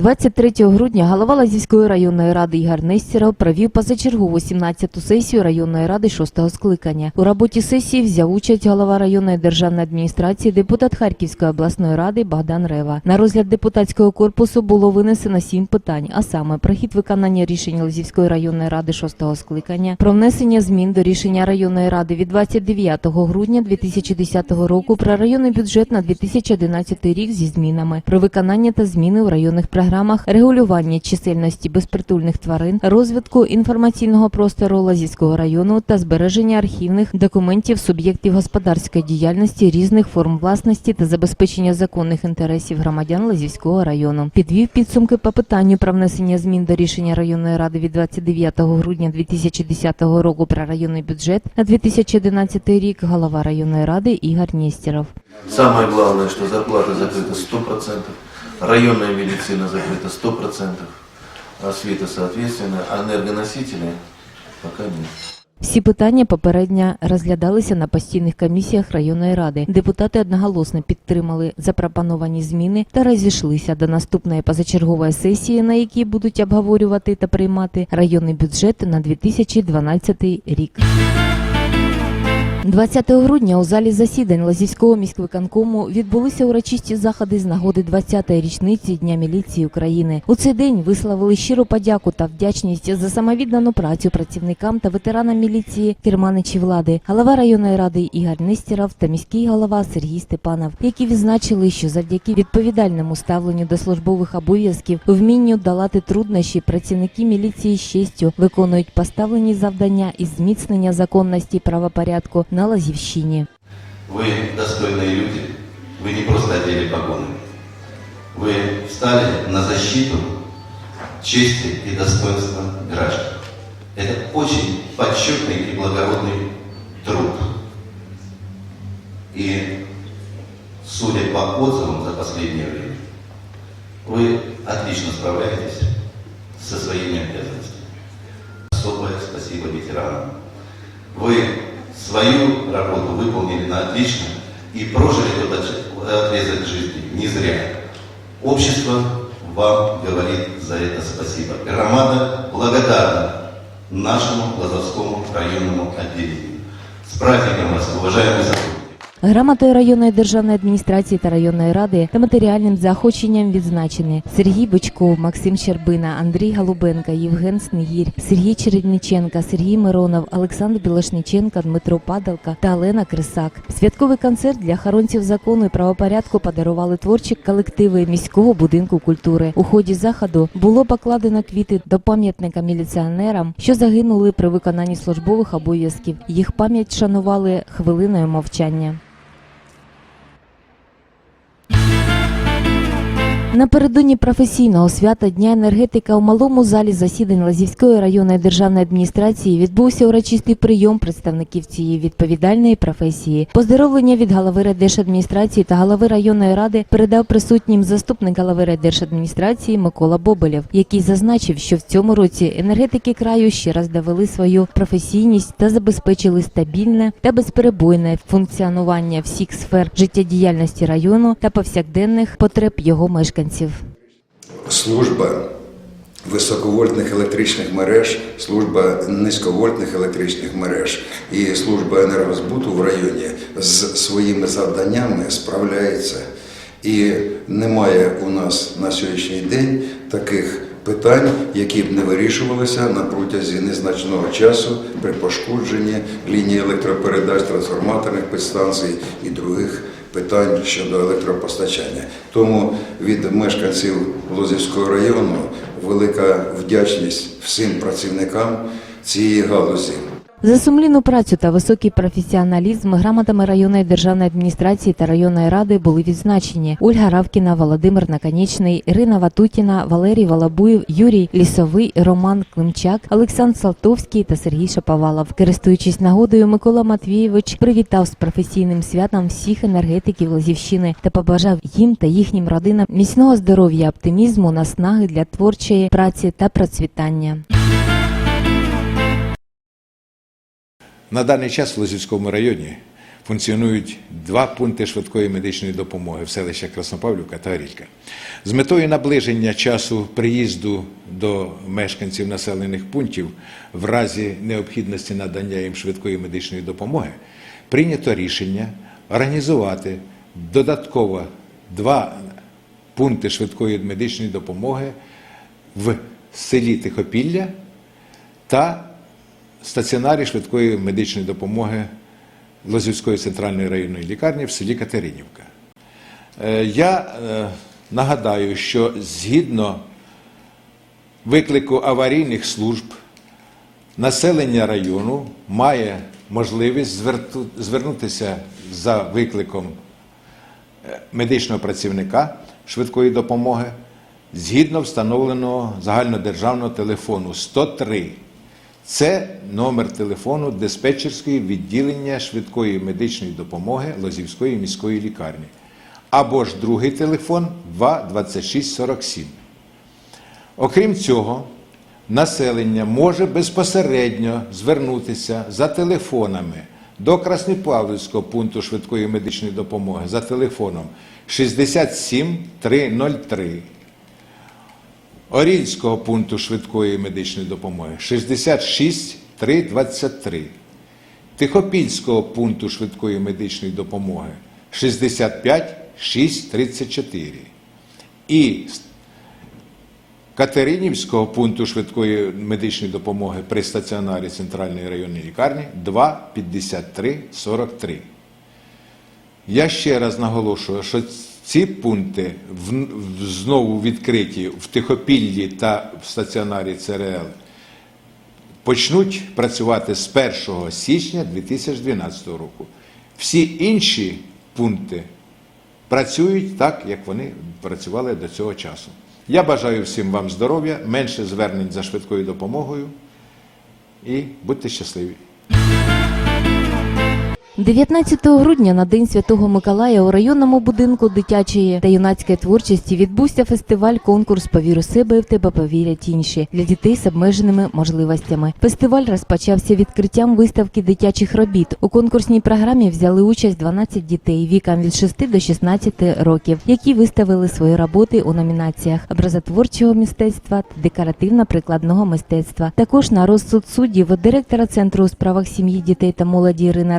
23 грудня голова Лазівської районної ради Ігор Нестеров провів позачергову 17-ту сесію районної ради 6-го скликання. У роботі сесії взяв участь голова районної державної адміністрації, депутат Харківської обласної ради Богдан Рева. На розгляд депутатського корпусу було винесено сім питань, а саме про хід виконання рішень Лазівської районної ради 6-го скликання, про внесення змін до рішення районної ради від 29 грудня 2010 року про районний бюджет на 2011 рік зі змінами, про виконання та зміни у районних програмах, регулювання чисельності безпритульних тварин, розвитку інформаційного простору Лазівського району та збереження архівних документів суб'єктів господарської діяльності різних форм власності та забезпечення законних інтересів громадян Лазівського району. Підвів підсумки по питанню про внесення змін до рішення районної ради від 29 грудня 2010 року про районний бюджет на 2011 рік голова районної ради Ігор Нєстєров. Самое главное, что зарплата закрыта 100%, районная медицина закрыта 100%, освита соответственно, а энергоносители пока нет. Всі питання попередньо розглядалися на постійних комісіях районної ради. Депутати одноголосно підтримали запропоновані зміни та розійшлися до наступної позачергової сесії, на якій будуть обговорювати та приймати районний бюджет на 2012 рік. 20 грудня у залі засідань Лазівського міськвиконкому відбулися урочисті заходи з нагоди 20-ї річниці Дня міліції України. У цей день висловили щиру подяку та вдячність за самовіддану працю працівникам та ветеранам міліції керманичі влади, голова районної ради Ігор Нестеров та міський голова Сергій Степанов, які відзначили, що завдяки відповідальному ставленню до службових обов'язків, вмінню долати труднощі, працівники міліції з честю виконують поставлені завдання із зміцнення законності правопорядку на Лазівщині. Вы достойные люди, вы не просто одели погоны. Вы встали на защиту чести и достоинства граждан. Это очень почетный и благородный труд. И, судя по отзывам за последнее время, вы отлично справляетесь со своими обязанностями. Особое спасибо ветеранам. Вы свою работу выполнили на отлично и прожили тот отж- отрезок жизни не зря. Общество вам говорит за это спасибо. Громада благодарна нашему Лазовскому районному отделению. С праздником вас, уважаемые сотрудники! Грамотою районної державної адміністрації та районної ради та матеріальним заохоченням відзначені Сергій Бичков, Максим Щербина, Андрій Голубенко, Євген Снегір, Сергій Чередниченка, Сергій Миронов, Олександр Білошниченко, Дмитро Падалка та Олена Крисак. Святковий концерт для охоронців закону і правопорядку подарували творчі колективи міського будинку культури. У ході заходу було покладено квіти до пам'ятника міліціонерам, що загинули при виконанні службових обов'язків. Їх пам'ять шанували хвилиною мовчання. Напередодні професійного свята Дня енергетика у малому залі засідань Лазівської районної державної адміністрації відбувся урочистий прийом представників цієї відповідальної професії. Поздоровлення від голови райдержадміністрації та голови районної ради передав присутнім заступник голови райдержадміністрації Микола Бобелєв, який зазначив, що в цьому році енергетики краю ще раз довели свою професійність та забезпечили стабільне та безперебойне функціонування всіх сфер життєдіяльності району та повсякденних потреб його мешканців. Служба високовольтних електричних мереж, служба низьковольтних електричних мереж і служба енергозбуту в районі з своїми завданнями справляється. І немає у нас на сьогоднішній день таких питань, які б не вирішувалися на протязі незначного часу при пошкодженні лінії електропередач, трансформаторних підстанцій і других питань щодо електропостачання. Тому від мешканців Лозівського району велика вдячність всім працівникам цієї галузі. За сумлінну працю та високий професіоналізм грамотами районної державної адміністрації та районної ради були відзначені Ольга Равкіна, Володимир Наконечний, Ірина Ватутіна, Валерій Волобуєв, Юрій Лісовий, Роман Климчак, Олександр Салтовський та Сергій Шаповалов. Користуючись нагодою, Микола Матвійович привітав з професійним святом всіх енергетиків Лозівщини та побажав їм та їхнім родинам міцного здоров'я, оптимізму, наснаги для творчої праці та процвітання. На даний час в Лозівському районі функціонують два пункти швидкої медичної допомоги в селищах Краснопавлівка та Орілька. З метою наближення часу приїзду до мешканців населених пунктів в разі необхідності надання їм швидкої медичної допомоги прийнято рішення організувати додатково два пункти швидкої медичної допомоги в селі Тихопілля та стаціонарі швидкої медичної допомоги Лозівської центральної районної лікарні в селі Катеринівка. Е, Я е, нагадаю, що згідно виклику аварійних служб населення району має можливість звернутися за викликом е, медичного працівника швидкої допомоги згідно встановленого загальнодержавного телефону 103. Це номер телефону диспетчерської відділення швидкої медичної допомоги Лозівської міської лікарні. Або ж другий телефон 2 2647. Окрім цього, населення може безпосередньо звернутися за телефонами до Краснопавлівського пункту швидкої медичної допомоги за телефоном 67 303, Орільського пункту швидкої медичної допомоги. 66 323, Тихопільського пункту швидкої медичної допомоги. 65 634 і Катеринівського пункту швидкої медичної допомоги при стаціонарі Центральної районної лікарні 2 53 43. Я ще раз наголошую, що ці пункти знову відкриті в Тихопіллі та в стаціонарі ЦРЛ почнуть працювати з 1 січня 2012 року. Всі інші пункти працюють так, як вони працювали до цього часу. Я бажаю всім вам здоров'я, менше звернень за швидкою допомогою і будьте щасливі. 19 грудня на День Святого Миколая у районному будинку дитячої та юнацької творчості відбувся фестиваль конкурс «Повір у себе і в тебе повірять інші для дітей з обмеженими можливостями. Фестиваль розпочався відкриттям виставки дитячих робіт. У конкурсній програмі взяли участь 12 дітей віком від 6 до 16 років, які виставили свої роботи у номінаціях образотворчого мистецтва та декоративно-прикладного мистецтва. Також на розсуд суддів директора центру у справах сім'ї, дітей та молоді Ірини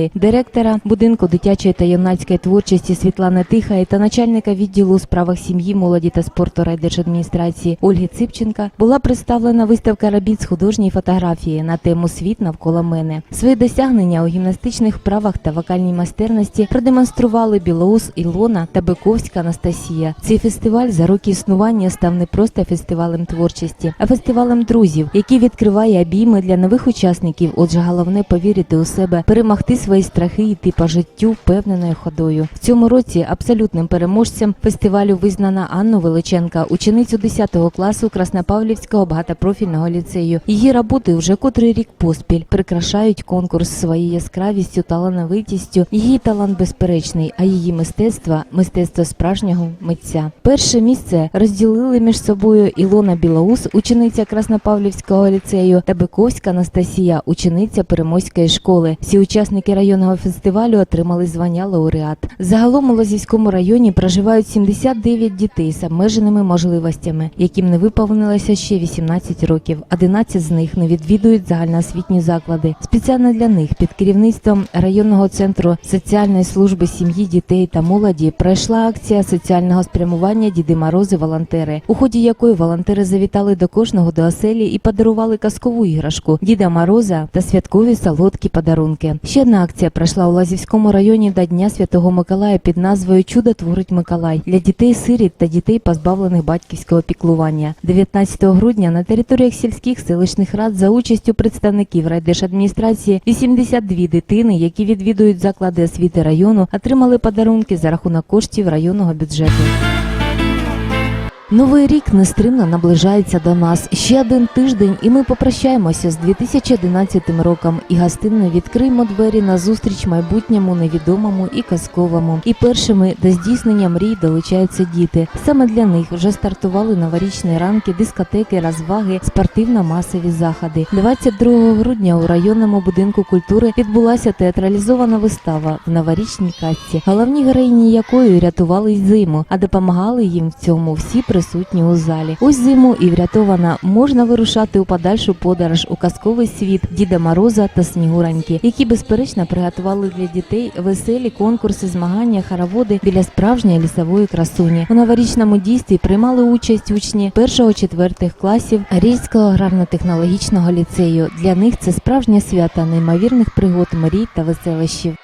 Архарової, директора будинку дитячої та юнацької творчості Світлани Тихай та начальника відділу у справах сім'ї, молоді та спорту райдержадміністрації Ольги Ципченка була представлена виставка робіт з художньої фотографії на тему Світ навколо мене. Свої досягнення у гімнастичних вправах та вокальній майстерності продемонстрували Білоус Ілона та Биковська Анастасія. Цей фестиваль за роки існування став не просто фестивалем творчості, а фестивалем друзів, який відкриває обійми для нових учасників. Отже, головне повірити у себе, перемогти свої страхи і йти по життю впевненою ходою. В цьому році абсолютним переможцем фестивалю визнана Анну Величенка, ученицю 10 класу Краснопавлівського багатопрофільного ліцею. Її роботи вже котрий рік поспіль прикрашають конкурс своєю яскравістю, талановитістю. Її талант безперечний, а її мистецтво мистецтво справжнього митця. Перше місце розділили між собою Ілона Білоус, учениця Краснопавлівського ліцею, та Биковська Анастасія, учениця Перемойської школи. Всі учасники районного фестивалю отримали звання лауреат. Загалом у Лозівському районі проживають 79 дітей з обмеженими можливостями, яким не виповнилося ще 18 років. 11 з них не відвідують загальноосвітні заклади. Спеціально для них під керівництвом районного центру соціальної служби сім'ї, дітей та молоді пройшла акція соціального спрямування Діди Морози волонтери, у ході якої волонтери завітали до кожного до оселі і подарували казкову іграшку Діда Мороза та святкові солодкі подарунки. Ще одна акція пройшла у Лазівському районі до Дня Святого Миколая під назвою Чудо творить Миколай для дітей сиріт та дітей, позбавлених батьківського піклування. 19 грудня на територіях сільських селищних рад за участю представників райдержадміністрації 82 дитини, які відвідують заклади освіти району, отримали подарунки за рахунок коштів районного бюджету. Новий рік нестримно наближається до нас. Ще один тиждень, і ми попрощаємося з 2011 роком і гостинно відкриємо двері на зустріч майбутньому, невідомому і казковому. І першими до здійснення мрій долучаються діти. Саме для них вже стартували новорічні ранки, дискотеки, розваги, спортивно-масові заходи. 22 грудня у районному будинку культури відбулася театралізована вистава в новорічній касці, головні героїні якої рятували зиму, а допомагали їм в цьому всі присутні у залі. Ось зиму і врятована можна вирушати у подальшу подорож у казковий світ Діда Мороза та Снігураньки, які безперечно приготували для дітей веселі конкурси, змагання, хороводи біля справжньої лісової красуні. У новорічному дійстві приймали участь учні першого-четвертих класів Рільського аграрно-технологічного ліцею. Для них це справжнє свято неймовірних пригод, мрій та веселощів.